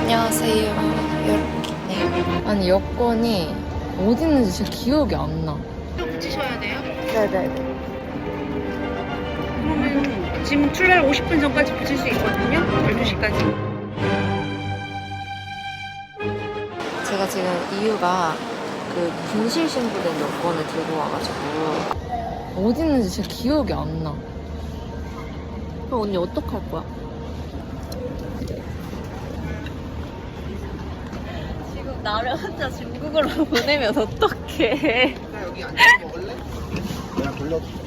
안녕하세요. 여러분. 아니 여권이 어디 있는지 진짜 기억이 안 나. 또 붙이셔야 돼요? 네네. 그러면 지금 출발 50분 전까지 붙일 수 있거든요. 12시까지. 제가 지금 이유가 그 분실 신고된 여권을 들고 와가지고 어디 있는지 진짜 기억이 안 나. 그럼 언니 어떡할 거야? 지금 나를 혼자 중국으로 보내면 어떡해. 나 여기 앉아서 먹을래? 내가 돌려줄게.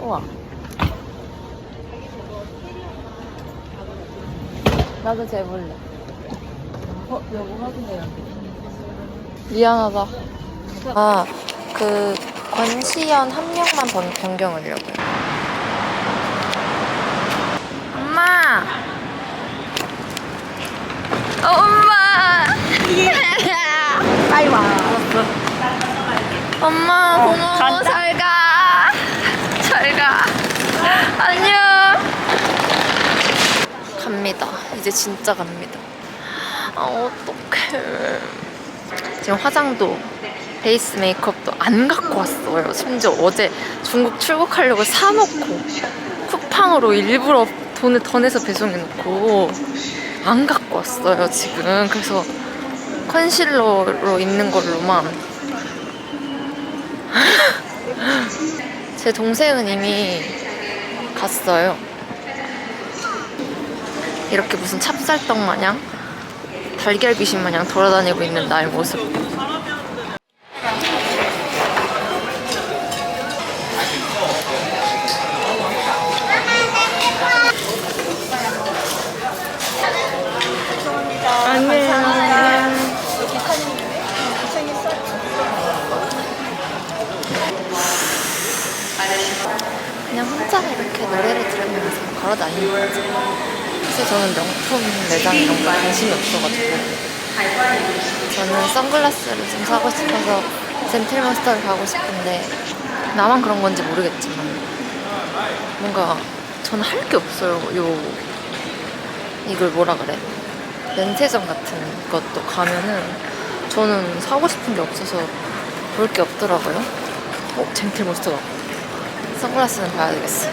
우와. 나도 재볼래. 어, 여보 확인해요. 미안하다. 아, 그, 권시연 한 명만 번, 변경하려고요. 엄마! 어, 엄마! 빨리 와. 엄마, 고마워. 잘 가. 잘 가. 안녕. 갑니다. 이제 진짜 갑니다. 아, 어떡해. 지금 화장도 베이스 메이크업도 안 갖고 왔어요. 심지어 어제 중국 출국하려고 사놓고 쿠팡으로 일부러 돈을 더 내서 배송해놓고 안 갖고 왔어요, 지금. 그래서 컨실러로 있는 걸로만 제 동생은 이미 갔어요. 이렇게 무슨 찹쌀떡 마냥 달걀 귀신 마냥 돌아다니고 있는 나의 모습. 그냥 혼자 이렇게 노래를 들으면서 걸어 다니는 거지. 사실 저는 명품 매장 이런 거 관심이 없어가지고 저는 선글라스를 좀 사고 싶어서 젠틀몬스터를 가고 싶은데 나만 그런 건지 모르겠지만 뭔가 저는 할 게 없어요. 요 이걸 뭐라 그래? 렌세점 같은 것도 가면은 저는 사고 싶은 게 없어서 볼 게 없더라고요. 어, 젠틀몬스터다. 선글라스는 봐야 되겠어.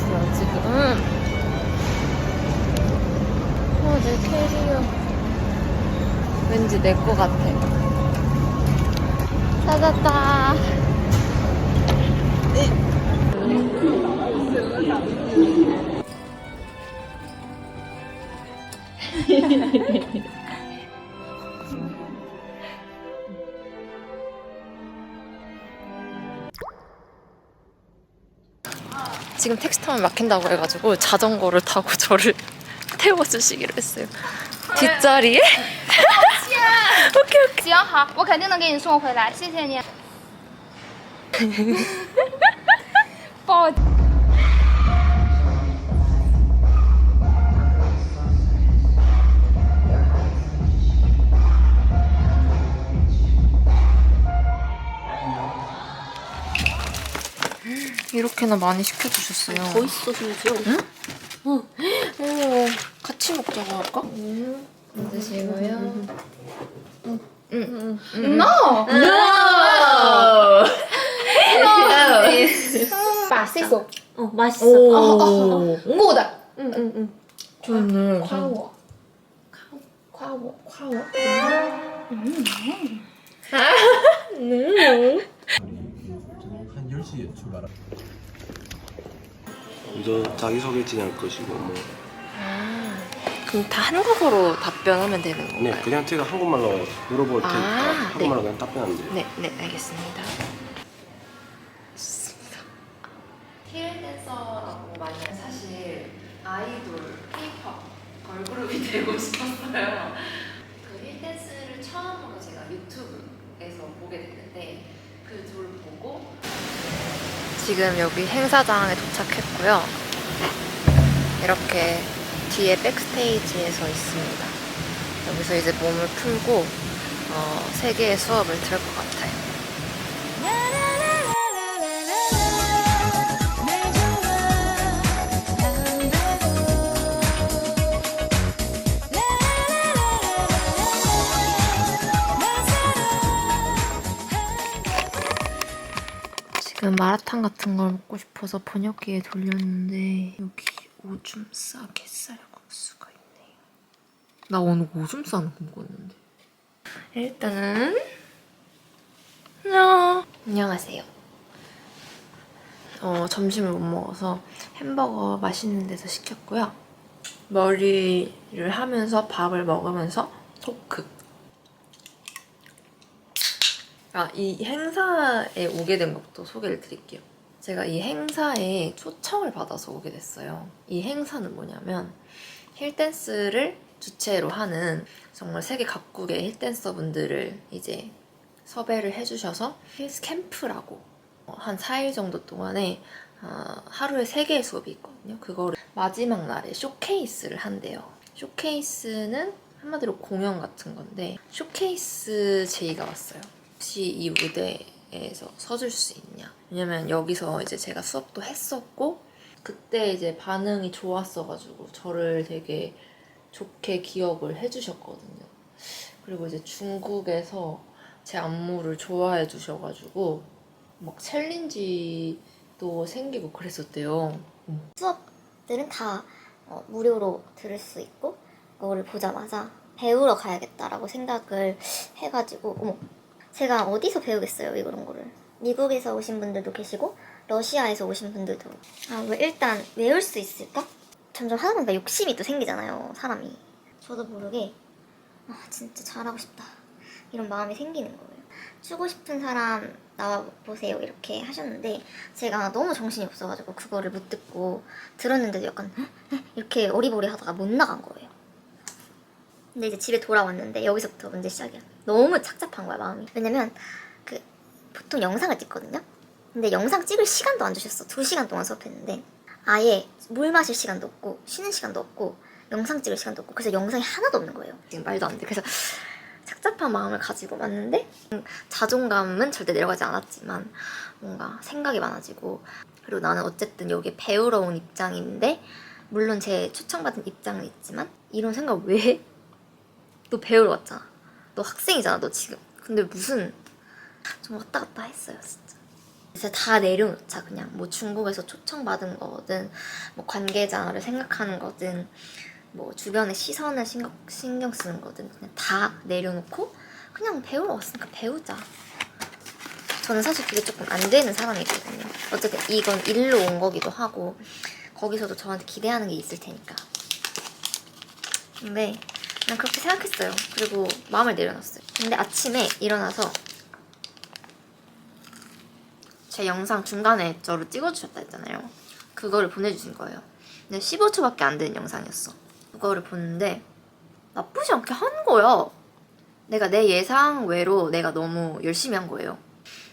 있어요, 지금. 어, 내 캐리어. 왠지 내 거 같아. 찾았다. 지금 택시 타면 막힌다고 해가지고 자전거를 타고 저를 태워주시기로 했어요. 뒷자리에? 오케이 오케이. 行好，我肯定能给你送回来，谢谢你。抱。 이렇게나 많이 시켜주셨어요. 더 있어 심지어. 응? 응. 어, 같이 먹자고 할까? 응. 드시고요. 응. 응. 응. 응. No. No. No. 맛있어. 어 맛있어. 오. 어, 어. 어, 어. 뭐다. 응응응. 응. 좋네. 과워. 과워. 과워. 음. 음. 음. 음. 한 10시에 출발합니다. 먼저 자기소개팅 할 것이고 뭐 그럼 다 한국어로 답변하면 되는 건가요? 네, 그냥 제가 한국말로 물어볼 테니까 아, 한국말로 그냥 답변하면 돼요 네, 네, 알겠습니다. 좋습니다. 힐 댄서라고 많이 사실 아이돌 걸그룹이 되고 싶었어요. 그 힐 댄스를 처음으로 제가 유튜브에서 보게 됐는데 그둘 보고 지금 여기 행사장에 도착했고요. 이렇게 뒤에 백스테이지에 서 있습니다. 여기서 이제 몸을 풀고 어, 세 개의 수업을 들을 것 같아요. 마라탕 같은 걸 먹고 싶어서 번역기에 돌렸는데 여기 오줌 싸게 쌀국수가 있네요. 나 오늘 오줌 싸는 거 먹었는데. 일단은 안녕. 안녕하세요. 어, 점심을 못 먹어서 햄버거 맛있는 데서 시켰고요. 머리를 하면서 밥을 먹으면서 토크. 아, 이 행사에 오게 된 것부터 소개를 드릴게요. 제가 이 행사에 초청을 받아서 오게 됐어요. 이 행사는 뭐냐면 힐댄스를 주체로 하는 정말 세계 각국의 힐댄서 분들을 이제 섭외를 해주셔서 힐스 캠프라고 어, 한 4일 정도 동안에 어, 하루에 3개의 수업이 있거든요. 그거를 마지막 날에 쇼케이스를 한대요. 쇼케이스는 한마디로 공연 같은 건데 쇼케이스 제의가 왔어요. 혹시 이 무대에서 서줄 수 있냐? 왜냐면 여기서 이제 제가 수업도 했었고 그때 이제 반응이 좋았어가지고 저를 되게 좋게 기억을 해주셨거든요. 그리고 이제 중국에서 제 안무를 좋아해 주셔가지고 막 챌린지도 생기고 그랬었대요. 수업들은 다 어, 무료로 들을 수 있고 그거를 보자마자 배우러 가야겠다라고 생각을 해가지고 어머 제가 어디서 배우겠어요 이런 거를? 미국에서 오신 분들도 계시고 러시아에서 오신 분들도. 아 왜 일단 외울 수 있을까? 점점 하다 보니까 욕심이 또 생기잖아요 사람이. 저도 모르게 아 진짜 잘하고 싶다. 이런 마음이 생기는 거예요. 추고 싶은 사람 나와 보세요 이렇게 하셨는데 제가 너무 정신이 없어가지고 그거를 못 듣고 들었는데도 약간 에? 에? 이렇게 어리버리 하다가 못 나간 거예요. 근데 이제 집에 돌아왔는데 여기서부터 문제 시작이야 너무 착잡한 거야 마음이. 왜냐면 그 보통 영상을 찍거든요? 근데 영상 찍을 시간도 안 주셨어. 두 시간 동안 수업했는데. 아예 물 마실 시간도 없고 쉬는 시간도 없고 영상 찍을 시간도 없고. 그래서 영상이 하나도 없는 거예요. 지금 말도 안 돼. 그래서 착잡한 마음을 가지고 왔는데 음, 자존감은 절대 내려가지 않았지만 뭔가 생각이 많아지고 그리고 나는 어쨌든 여기 배우러 온 입장인데 물론 제 초청받은 입장은 있지만 이런 생각 왜 해? 너 배우러 왔잖아 너 학생이잖아 너 지금. 근데 무슨 좀 왔다 갔다 했어요 진짜. 이제 다 내려놓자 그냥. 뭐 중국에서 초청받은 거든 뭐 관계자를 생각하는 거든 뭐 주변의 시선을 신경, 신경 쓰는 거든 그냥 다 내려놓고 그냥 배우러 왔으니까 배우자. 저는 사실 그게 조금 안 되는 사람이거든요. 어쨌든 이건 일로 온 거기도 하고 거기서도 저한테 기대하는 게 있을 테니까. 근데 그냥 그렇게 생각했어요 그리고 마음을 내려놨어요 근데 아침에 일어나서 제 영상 중간에 저를 찍어주셨다 했잖아요 그거를 보내주신 거예요 근데 15초밖에 안 되는 영상이었어 그거를 보는데 나쁘지 않게 한 거야. 내가 내 예상 외로 내가 너무 열심히 한 거예요.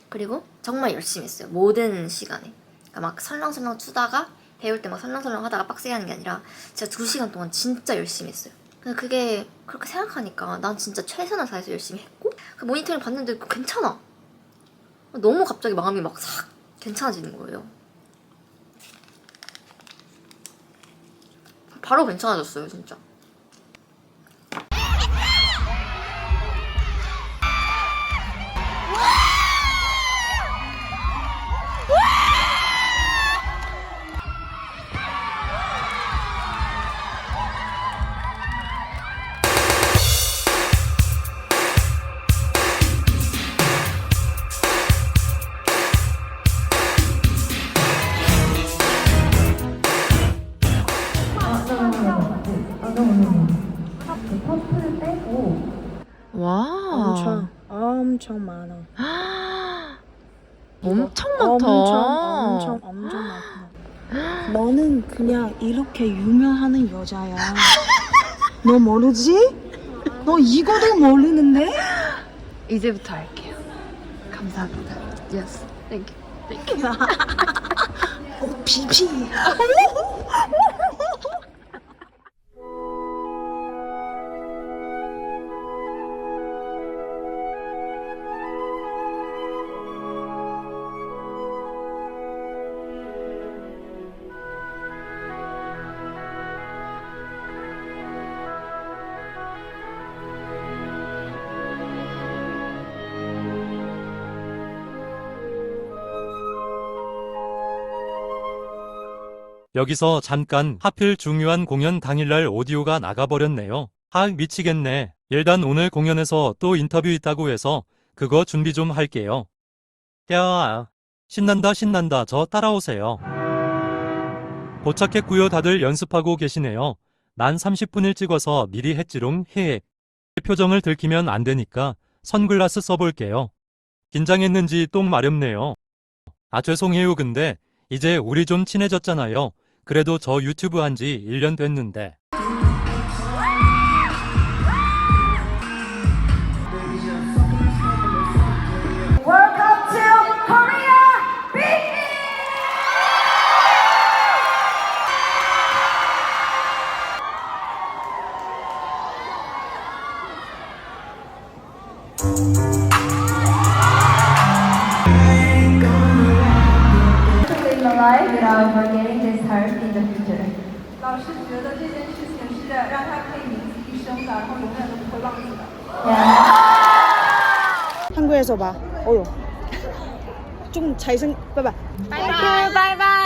그리고 정말 열심히 했어요. 모든 시간에. 그러니까 막 설렁설렁 추다가 배울 때 막 설렁설렁 하다가 빡세게 하는 게 아니라 진짜 두 시간 동안 진짜 열심히 했어요. 그게 그렇게 생각하니까 난 진짜 최선을 다해서 열심히 했고 그 모니터링 봤는데 괜찮아. 너무 갑자기 마음이 막 싹 괜찮아지는 거예요. 바로 괜찮아졌어요, 진짜. 엄청 많아. 엄청 많다. 엄청 엄청 엄청 많아. 너는 그냥 이렇게 유명하는 여자야. 너 모르지? 너 이거도 모르는데? 이제부터 할게요. 감사합니다. Yes. Thank you. Thank you. 어, 비비. 여기서 잠깐 하필 중요한 공연 당일날 오디오가 나가버렸네요. 아 미치겠네. 일단 오늘 공연에서 또 인터뷰 있다고 해서 그거 준비 좀 할게요. 야 신난다 신난다 저 따라오세요. 도착했고요 다들 연습하고 계시네요. 난 30분 일찍 와서 미리 했지롱 헤. 표정을 들키면 안 되니까 선글라스 써볼게요. 긴장했는지 똥 마렵네요. 아 죄송해요 근데 이제 우리 좀 친해졌잖아요. 그래도 저 유튜브 한 지 1년 됐는데. 老师觉得这件事情是让他陪你一生的，然后永远都不会忘记的。 한국에서 봐. 어요. 좀 잘생, 봐봐. 바이바이. 바이바이.